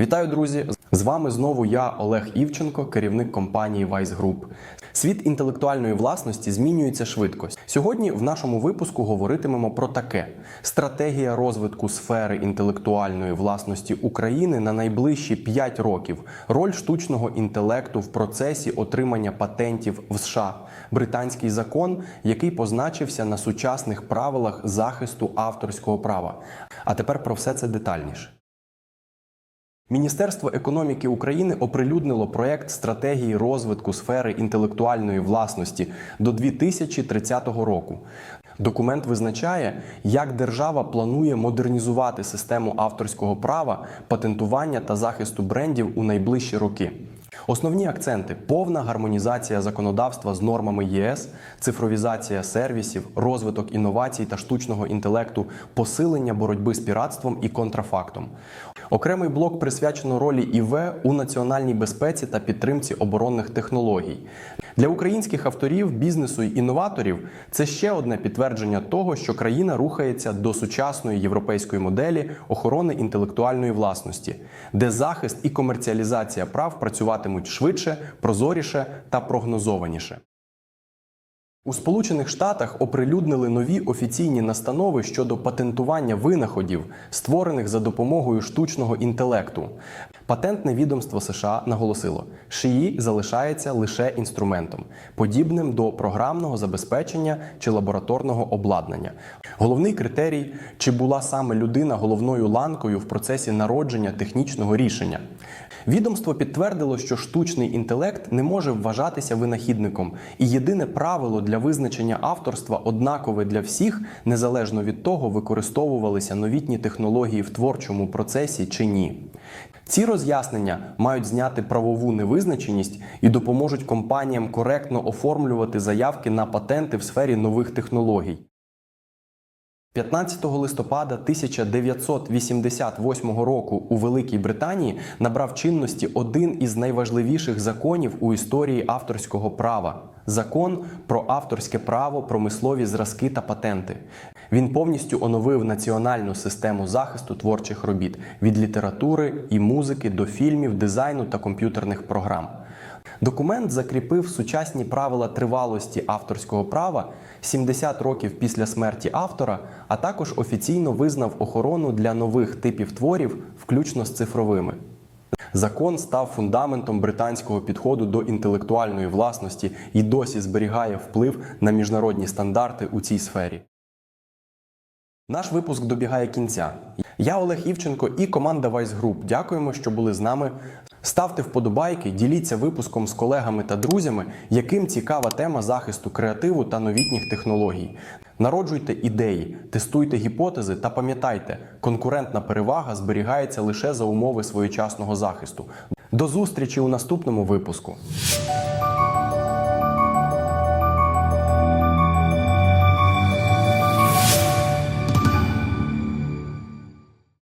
Вітаю, друзі! З вами знову я, Олег Івченко, керівник компанії Vice Group. Світ інтелектуальної власності змінюється швидко. Сьогодні в нашому випуску говоритимемо про таке: стратегія розвитку сфери інтелектуальної власності України на найближчі 5 років, роль штучного інтелекту в процесі отримання патентів в США, британський закон, який позначився на сучасних правилах захисту авторського права. А тепер про все це детальніше. Міністерство економіки України оприлюднило проект стратегії розвитку сфери інтелектуальної власності до 2030 року. Документ визначає, як держава планує модернізувати систему авторського права, патентування та захисту брендів у найближчі роки. Основні акценти: повна гармонізація законодавства з нормами ЄС, цифровізація сервісів, розвиток інновацій та штучного інтелекту, посилення боротьби з піратством і контрафактом. Окремий блок присвячено ролі ІВ у національній безпеці та підтримці оборонних технологій. Для українських авторів, бізнесу і інноваторів це ще одне підтвердження того, що країна рухається до сучасної європейської моделі охорони інтелектуальної власності, де захист і комерціалізація прав працюватимуть швидше, прозоріше та прогнозованіше. У Сполучених Штатах оприлюднили нові офіційні настанови щодо патентування винаходів, створених за допомогою штучного інтелекту. Патентне відомство США наголосило, ШИІ залишається лише інструментом, подібним до програмного забезпечення чи лабораторного обладнання. Головний критерій, чи була саме людина головною ланкою в процесі народження технічного рішення. Відомство підтвердило, що штучний інтелект не може вважатися винахідником, і єдине правило для визначення авторства однакове для всіх, незалежно від того, використовувалися новітні технології в творчому процесі чи ні. Ці роз'яснення мають зняти правову невизначеність і допоможуть компаніям коректно оформлювати заявки на патенти в сфері нових технологій. 15 листопада 1988 року у Великій Британії набрав чинності один із найважливіших законів у історії авторського права закон про авторське право, промислові зразки та патенти. Він повністю оновив національну систему захисту творчих робіт від літератури і музики до фільмів, дизайну та комп'ютерних програм. Документ закріпив сучасні правила тривалості авторського права 70 років після смерті автора, а також офіційно визнав охорону для нових типів творів, включно з цифровими. Закон став фундаментом британського підходу до інтелектуальної власності і досі зберігає вплив на міжнародні стандарти у цій сфері. Наш випуск добігає кінця. Я Олег Івченко і команда Vice Group. Дякуємо, що були з нами. Ставте вподобайки, діліться випуском з колегами та друзями, яким цікава тема захисту креативу та новітніх технологій. Народжуйте ідеї, тестуйте гіпотези та пам'ятайте, конкурентна перевага зберігається лише за умови своєчасного захисту. До зустрічі у наступному випуску.